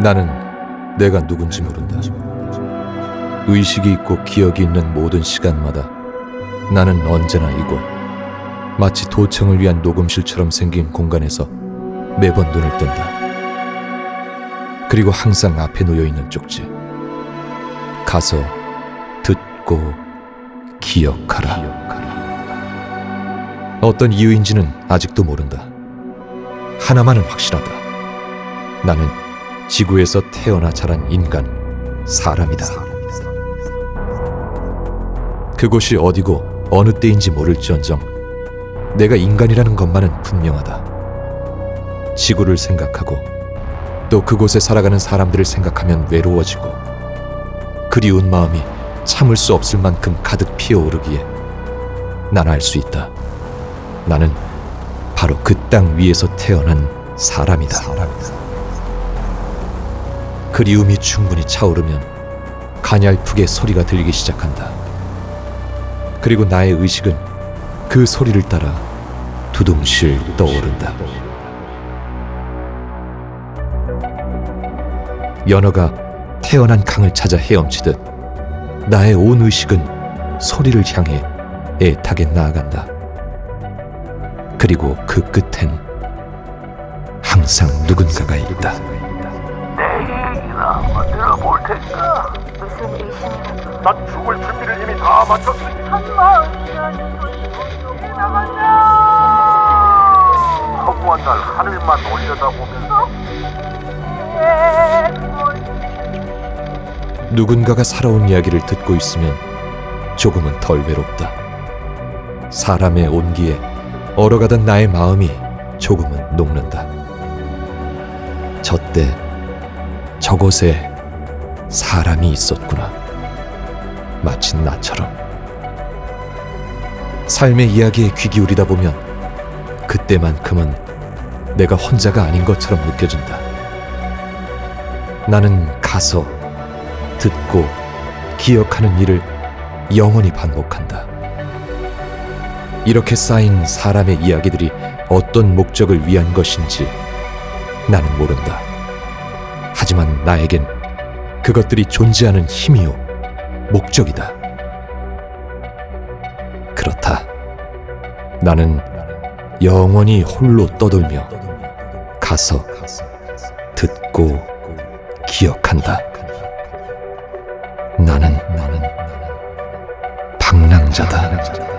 나는 내가 누군지 모른다. 의식이 있고 기억이 있는 모든 시간마다 나는 언제나 이곳 마치 도청을 위한 녹음실처럼 생긴 공간에서 매번 눈을 뜬다. 그리고 항상 앞에 놓여 있는 쪽지. 가서 듣고 기억하라. 어떤 이유인지는 아직도 모른다. 하나만은 확실하다. 나는 지구에서 태어나 자란 인간, 사람이다. 그곳이 어디고 어느 때인지 모를지언정 내가 인간이라는 것만은 분명하다. 지구를 생각하고 또 그곳에 살아가는 사람들을 생각하면 외로워지고 그리운 마음이 참을 수 없을 만큼 가득 피어오르기에 난 알 수 있다. 나는 바로 그 땅 위에서 태어난 사람이다. 그리움이 충분히 차오르면 가냘프게 소리가 들리기 시작한다. 그리고 나의 의식은 그 소리를 따라 두둥실 떠오른다. 연어가 태어난 강을 찾아 헤엄치듯 나의 온 의식은 소리를 향해 애타게 나아간다. 그리고 그 끝엔 항상 누군가가 있다. 얘기나 한번 들어볼 테니까. 무슨 의심이라도 난 죽을 준비를 이미 다 마쳤으니. 한마음이라는 것이 나가냐 허무한 날 하늘만 올려다보면서 누군가가 살아온 이야기를 듣고 있으면 조금은 덜 외롭다. 사람의 온기에 얼어가던 나의 마음이 조금은 녹는다. 저때 저곳에 사람이 있었구나. 마치 나처럼. 삶의 이야기에 귀 기울이다 보면 그때만큼은 내가 혼자가 아닌 것처럼 느껴진다. 나는 가서 듣고 기억하는 일을 영원히 반복한다. 이렇게 쌓인 사람의 이야기들이 어떤 목적을 위한 것인지 나는 모른다. 하지만 나에겐 그것들이 존재하는 힘이요, 목적이다. 그렇다. 나는 영원히 홀로 떠돌며 가서 듣고 기억한다. 나는 방랑자다.